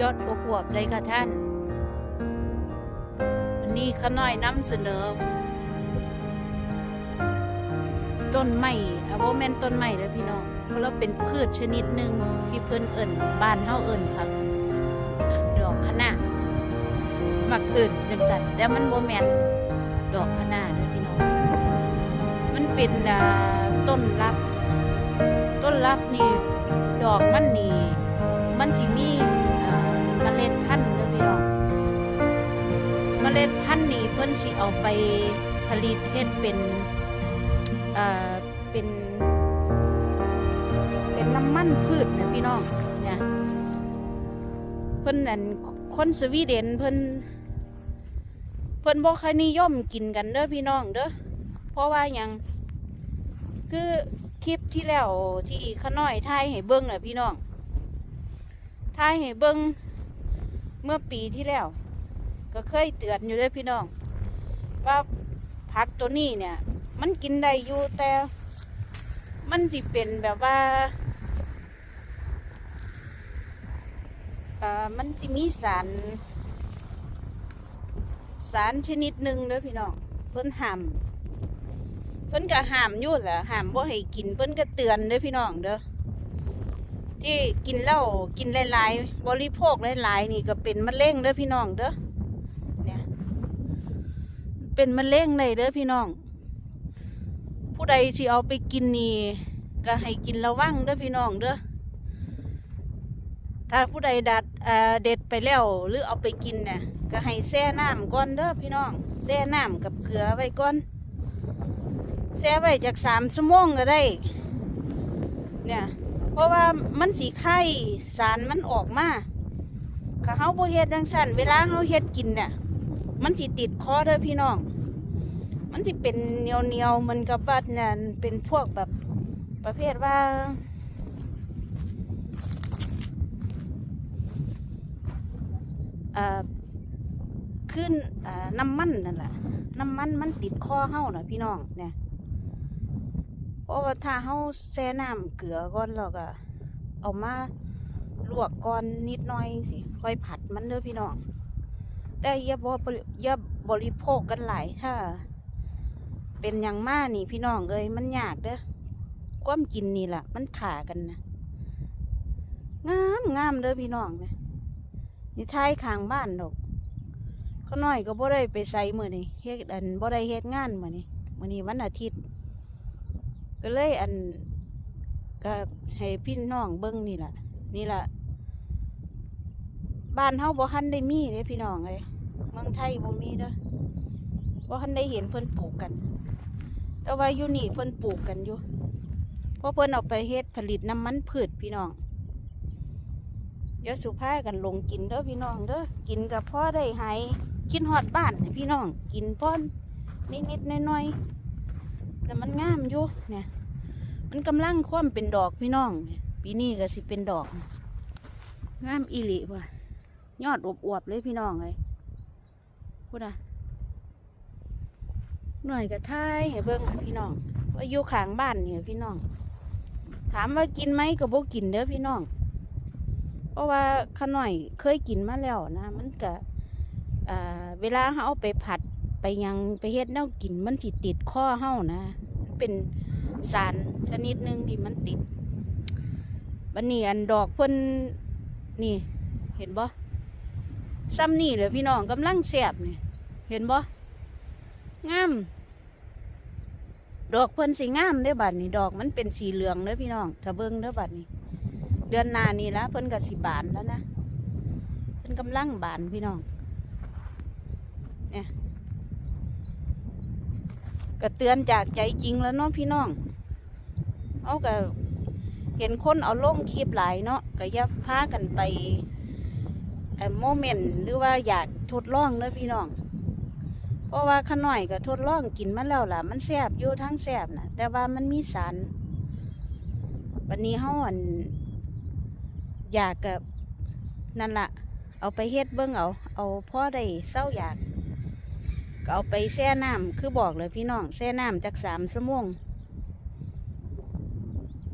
ยอดอวบๆเลยค่ะท่าน วันนี้ข้าน้อยนำเสนอ ต้นไม้อะโบแมนต้นไม้เลยพี่น้องเพราะเราเป็นพืชชนิดหนึ่งที่เพิ่นเอิ่นบ้านเฮาเอิ่นผักดอกคะน้ามักเอิ่นจังจันแต่มันโบแมนดอกคะน้าเลยพี่น้อง มันเป็นต้นรัก ต้นรักนี่ดอกมันนี่มันสิมีอ่าเมล็ดพันธุ์เด้อพี่น้องเมล็ดพันธุ์นี่เพิ่นสิเอาไปผลิตเฮ็ดเป็นเอ่าเป็น เป็นน้ำมันพืชนะพี่น้องเนี่ยเพิ่นนั่นคนสวีเดนเพิ่นเพิ่นบ่ค่อยนิยมกินกันเด้อพี่น้องเด้อเพราะว่าหยังคือคลิปที่แล้วที่ข้าน้อยถ่ายให้เบิ่งน่ะพี่น้องถ่ายให้เบิ่ง เมื่อปีที่แล้ว ก็เคยเตือนอยู่ด้อพี่น้อง ว่าผักตัวนี้เนี่ย มันกินได้อยู่แต่ มันสิเป็นแบบว่าเอ่อมันสิมีสาร สารชนิดหนึ่งเด้อพี่น้องเพิ่นห้ามเพิ่นก็ห้ามอยู่แหละห้ามบ่ให้กินเพิ่นก็เตือนเด้อพี่น้องเด้อ ที่กินเหล้ากินหลายๆ บริโภคหลายๆ นี่ก็เป็นมะเร็งเด้อพี่น้องเด้อเนี่ยเป็นมะเร็งเลยเด้อพี่น้อง ผู้ใดที่เอาไปกินนี่ก็ให้กินระวังเด้อพี่น้องเด้อถ้าผู้ใดดัดเอ่อเด็ดไปแล้วหรือเอาไปกินเนี่ยก็ให้แช่น้ำก่อนเด้อพี่น้องแช่น้ำกับเกลือไว้ก่อนแช่ไว้จากสามชั่วโมงก็ได้ เนี่ย ราะว่ามันสีไข่สารมันออกมาถ้าเฮาบ่เฮ็ดดังสั่นเวลาเฮาเฮ็ดกินเนี่ยมันสิติดคอเด้อพี่น้อง มันสิเป็นเหนียวเหนียวมันกับว่าเนี่ยเป็นพวกแบบประเภทว่าขึ้นน้ำมันนั่นแหละน้ำมันมันติดคอเฮาน่ะพี่น้องเนี่ย เพราะว่าถ้าเฮาแช่น้ำเกลือก่อนแล้วก็เอามาลวกก่อนนิดหน่อยสิค่อยผัดมันเด้อพี่น้อง แต่อย่าบ่บริอย่าบริโภคกันหลายถ้า เป็นอย่างมากนี่พี่น้องเอ้ยมันยากเด้อความกินนี่แหละมันขากันนะงามงามเด้อพี่น้องนะนี่ท้ายข้างบ้านดอกก็น้อยก็บ่ได้ไปใส่มื้อนี้เฮ็ดอันบ่ได้เฮ็ดงานมื้อนี้มื้อนี้วันอาทิตย์ ก็เลยอันก็ให้พี่น้องเบิ่งนี่แหละนี่แหละบ้านเฮาบ่ทันได้มีเด้พี่น้องเอ้ยเมืองไทยบ่มีเด้อบ่ทันได้เห็นเพิ่นปลูกกัน แต่ว่าอยู่นี่เพิ่นปลูกกันอยู่เพราะเพิ่นเอาไปเฮ็ดผลิตน้ำมันพืชพี่น้องเดี๋ยวสุภากันลงกินเด้อพี่น้องเด้อกินกับพ่อได้หายคิดฮอดบ้านพี่น้อง กินพ่อนนิดๆน้อยๆ แต่มันงามอยู่เนี่ย มันกำลังคว่ำเป็นดอกพี่น้องเนี่ยปีนี้ก็สิเป็นดอก งามอีหลีว่ะยอดอวบๆเลยพี่น้องเลยพูดนะหน่อยก็ท้ายให้เบิ่งพี่น้องว่าอยู่ขางบ้านเนี่ยพี่น้อง ถามว่ากินไหมก็บ่กินเด้อพี่น้อง เพราะว่าข้าหน่อยเคยกินมาแล้วนะ มันก็เวลาเขาเอาไปผัด ไปยังไปเฮ็ดแนวกินมันสิติดข้อเฮานะเป็นสารชนิดหนึ่งที่มันติดวันนี้อันดอกเพิ่นนี่ เห็นบ่ซ้ำนี่เลยพี่น้องกำลังแสบนี่เห็นบ่งามดอกเพิ่นสีงามเด้บัดนี้ดอกมันเป็นสีเหลืองเด้พี่น้องถ้าเบิ่งเด้บัดนี้ เดือนหน้านี่ละเพิ่นก็สิบานแล้วนะเพิ่นกำลังบานพี่น้องเนี่ย ก็เตือนจากใจจริงแล้วเนาะพี่น้อง เอาก็เห็นคนเอาลงคลิปหลายเนาะก็อย่าพากันไปโมเมนต์หรือว่าอยากทดลองเด้อพี่น้อง เพราะว่าขน่อยก็ทดลองกินมาแล้วล่ะ มันแซ่บอยู่ทั้งแซ่บนะแต่ว่ามันมีสารวันนี้เฮาอันอยากกับนั่นละเอาไปเฮ็ดเบิ่งเอา เอาพ่อได้เศร้าอยาก ก็เอาไปแช่น้ำคือบอกเลยพี่น้องแช่น้ำจากสามชั่วโมง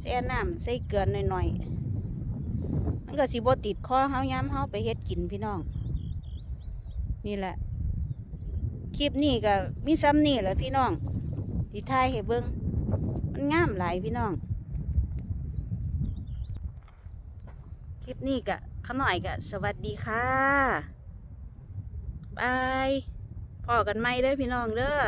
แช่น้ำใส่เกลือหน่อยๆมันมันก็สิบติดคอเฮาย้ำเฮาไปเฮ็ดกินพี่น้อง นี่แหละ คลิปนี้ก็มีซ้ำนี่แหละพี่น้องที่ถ่ายให้เบิ่งมันงามหลายพี่น้อง คลิปนี้ก็ขน่อยก็สวัสดีค่ะบาย พอกันไหมเด้อพี่น้องเด้อ